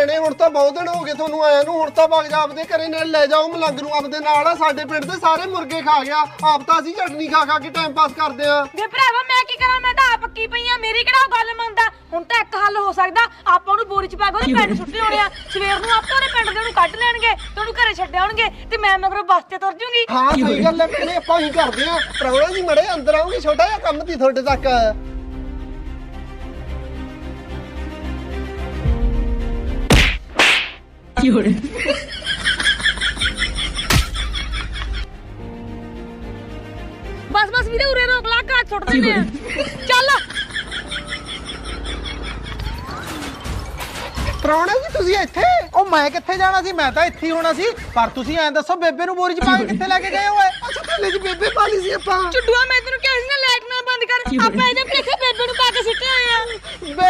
ਭੈਣੇ ਹੁਣ ਤਾਂ ਬਹੁਤ ਦਿਨ ਹੋ ਗਏ ਤੁਹਾਨੂੰ ਆਇਆ ਨੂੰ ਹੁਣ ਤਾਂ ਵਗ ਜਾ ਆਪਦੇ ਘਰੇ ਨਾਲ ਲੈ ਜਾਓ ਮਲੰਗ ਨੂੰ ਆਪਦੇ ਨਾਲ। ਸਾਡੇ ਪਿੰਡ ਦੇ ਸਾਰੇ ਮੁਰਗੇ ਖਾ ਗਿਆ। ਆਪ ਤਾਂ ਅਸੀਂ ਚਟਨੀ ਖਾ ਖਾ ਕੇ ਟਾਈਮ ਪਾਸ ਕਰਦੇ ਆ। ਵੇ ਭਰਾਵਾ ਮੈਂ ਕੀ ਕਰਾਂ? ਮੈਂ ਤਾਂ ਆਪ ਪੱਕੀ ਪਈ ਆ। ਮੇਰੀ ਕਿਹੜਾ ਉਹ ਗੱਲ ਮੰਨਦਾ? ਹੁਣ ਤਾਂ ਇੱਕ ਹੱਲ ਹੋ ਸਕਦਾ। ਆਪਾਂ ਨੂੰ ਬੋਰੀ ਚ ਪਾ ਕੇ ਉਹਦੇ ਪਿੰਡ ਸੁੱਟੇ ਹੋਣੇ ਆ। ਸਵੇਰ ਨੂੰ ਆਪੇ ਉਹਦੇ ਪਿੰਡ ਦੇ ਉਹਨੂੰ ਕੱਢ ਲੈਣਗੇ ਤੇ ਉਹਨੂੰ ਘਰੇ ਛੱਡ ਆਉਣਗੇ ਤੇ ਮੈਂ ਮਗਰੋਂ ਬੱਸ ਤੇ ਤੁਰ ਜੂੰਗੀ। ਹਾਂ ਸਹੀ ਗੱਲ ਹੈ ਭੈਣੇ ਆਪਾਂ ਹੀ ਕਰਦੇ ਆ। ਪ੍ਰਾਹੁਣਾ ਜੀ ਮੜੇ ਅੰਦਰ ਆਉਂਗੇ ਛੋਟਾ ਜਿਹਾ ਕੰਮ ਤੀ ਤੁਹਾਡੇ ਤੱਕ। ਬਸ ਬਸ ਵੀਰੇ ਉਰੇ ਰੋਕ ਲਾ ਘਾਟ ਸੁੱਟ ਦਿੰਦੇ ਆ ਚੱਲ ਪ੍ਰਾਹੁਣਾ ਜੀ ਤੁਸੀਂ ਇੱਥੇ? ਉਹ ਮੈਂ ਕਿੱਥੇ ਜਾਣਾ ਸੀ? ਮੈਂ ਤਾਂ ਇੱਥੇ ਹੀ ਹੋਣਾ ਸੀ। ਪਰ ਤੁਸੀਂ ਐਂ ਦੱਸੋ ਬੇਬੇ ਨੂੰ ਬੋਰੀ 'ਚ ਪਾ ਕੇ ਕਿੱਥੇ ਲੈ ਕੇ ਗਏ ਓਏ ਅੱਛਾ ਥੱਲੇ ਜੀ ਬੇਬੇ ਪਾਲੀ ਸੀ ਆਪਾਂ। ਚੁੱਡੂਆ ਮੈਂ ਤੈਨੂੰ ਕਿਹਾ ਸੀ ਨਾ ਲਾਈਟ ਨਾ ਬੰਦ ਕਰ। ਆਪਾਂ ਇਹਦੇ ਪਿੱਛੇ ਬੇਬੇ ਨੂੰ ਪਾ ਕੇ ਸਿੱਟੇ ਹੋਏ ਆ।